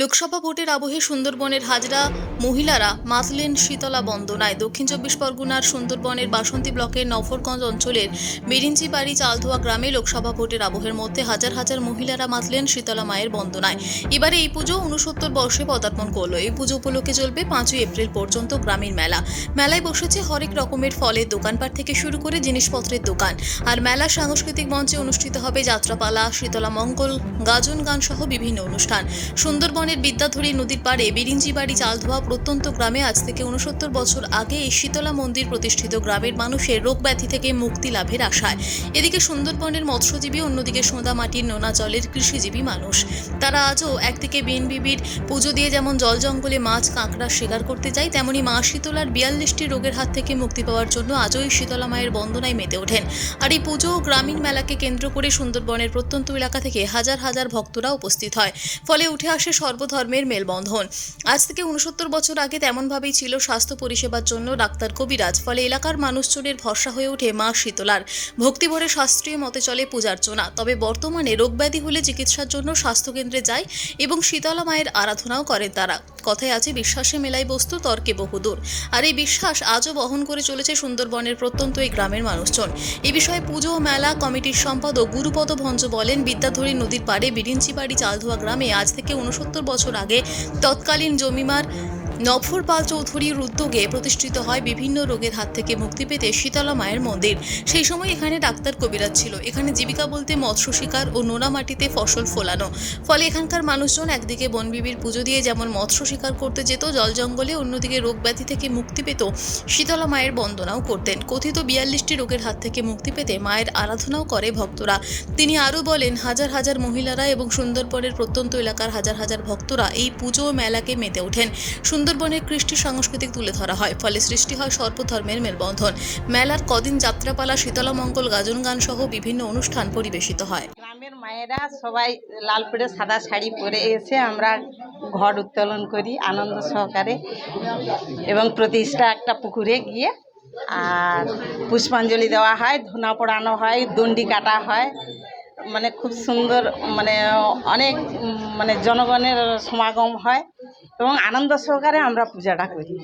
লোকসভা ভোটের আবহে সুন্দরবনের হাজরা মহিলারা মাতলেন শীতলা বন্দনায়। দক্ষিণ চব্বিশ পরগনার সুন্দরবনের বাসন্তী ব্লকের নফরগঞ্জ অঞ্চলের বিরিঞ্চিবাড়ি চালধোয়া গ্রামে লোকসভা ভোটের আবহের মধ্যে হাজার হাজার মহিলারা মাতলেন শীতলা মায়ের বন্দনায়। এবারে এই পুজো উনসত্তর বর্ষে পদার্পণ করল। এই পুজো উপলক্ষে চলবে পাঁচই এপ্রিল পর্যন্ত গ্রামীণ মেলা। মেলায় বসেছে হরেক রকমের ফলের দোকানপাট থেকে শুরু করে জিনিসপত্রের দোকান। আর মেলা সাংস্কৃতিক মঞ্চে অনুষ্ঠিত হবে যাত্রাপালা, শীতলা মঙ্গল, গাজন গান সহ বিভিন্ন অনুষ্ঠান। সুন্দরবনের বিদ্যাধরী নদীর পাড়ে বিরিঞ্জিবাড়ি চালধোয়া প্রত্যন্ত গ্রামে আজ থেকে উনসত্তর বছর আগে এই শীতলা মন্দির প্রতিষ্ঠিত গ্রামের মানুষের রোগ ব্যাধি থেকে মুক্তি লাভের আশায়। এদিকে সুন্দরবনের মৎস্যজীবী, অন্যদিকে সোঁদা মাটির নোনা জলের কৃষিজীবী মানুষ। তারা আজও একদিকে বিএনবিবির পুজো দিয়ে যেমন জল জঙ্গলে মাছ, কাঁকড়া শিকার করতে যায়, তেমনি মা শীতলার বিয়াল্লিশটি রোগের হাত থেকে মুক্তি পাওয়ার জন্য আজও এই শীতলা মায়ের বন্দনায় মেতে ওঠেন। আর এই পুজো ও গ্রামীণ মেলাকে কেন্দ্র করে সুন্দরবনের প্রত্যন্ত এলাকা থেকে হাজার হাজার ভক্তরা উপস্থিত হয়। ফলে উঠে আসে সর্বধর্মের মেলবন্ধন। আজ থেকে উনসত্তর বছর আগে তেমনভাবেই ছিল স্বাস্থ্য পরিষেবার জন্য ডাক্তার কবিরাজ, ফলে এলাকার মানুষজনের ভরসা হয়ে ওঠে মা শীতলার। ভক্তিভরে শাস্ত্রীয় মতে চলে পূজার্চনা, তবে বর্তমানে রোগব্যাধি হলে চিকিৎসার জন্য স্বাস্থ্যকেন্দ্রে যায় এবং শীতলা মায়ের আরাধনাও করেন তারা। কথায় আছে, বিশ্বাসে মেলাই বস্তু, তর্কে বহুদূর। আর এই বিশ্বাস আজও বহন করে চলেছে সুন্দরবনের প্রত্যন্ত এই গ্রামের মানুষজন। এ বিষয়ে পুজো ও মেলা, কমিটির সম্পাদক গুরুপদ ভঞ্জ বলেন, বিদ্যাধরী নদীর পাড়ে বিরিঞ্চিবাড়ি, চালধোয়া গ্রামে আজ থেকে উনসত্তর বছর আগে তৎকালীন জমিমার নফর পাল চৌধুরীর উদ্যোগে প্রতিষ্ঠিত হয় বিভিন্ন রোগের হাত থেকে মুক্তি পেতে শীতলা মায়ের মন্দির। সেই সময় এখানে ডাক্তার কবিরাজ ছিল। এখানে জীবিকা বলতে মৎস্য শিকার ও নোনা মাটিতে ফসল ফোলানো। ফলে এখানকার মানুষজন একদিকে বনবিবির পুজো দিয়ে যেমন মৎস্য শিকার করতে যেত, জল জঙ্গলে অন্যদিকে রোগ ব্যাধি থেকে মুক্তি পেত, শীতলা মায়ের বন্দনাও করতেন। কথিত বিয়াল্লিশটি রোগের হাত থেকে মুক্তি পেতে মায়ের আরাধনাও করে ভক্তরা। তিনি আরও বলেন, হাজার হাজার মহিলারা এবং সুন্দরবনের প্রত্যন্ত এলাকার হাজার হাজার ভক্তরা এই পুজো ও মেলাকে মেতে ওঠেন। সুন্দরবনের কৃষ্টি সাংস্কৃতিক তুলে ধরা হয়, ফলে সৃষ্টি হয় সর্বধর্মের মেলবন্ধন। মেলার কদিন যাত্রাপালা, শীতলা মঙ্গল, গাজন গান সহ বিভিন্ন অনুষ্ঠান পরিবেশিত হয়। গ্রামের মায়েরা সবাই লাল পরে সাদা শাড়ি পরে এসে আমরা ঘর উত্তোলন করি আনন্দ সহকারে এবং প্রতিষ্ঠা একটা পুকুরে গিয়ে আর পুষ্পাঞ্জলি দেওয়া হয়, ধুনা পোড়ানো হয় দণ্ডি কাটা হয়। মানে খুব সুন্দর মানে অনেক মানে জনগণের সমাগম হয়। এবং আনন্দ সহকারে আমরা পূজাটা করি।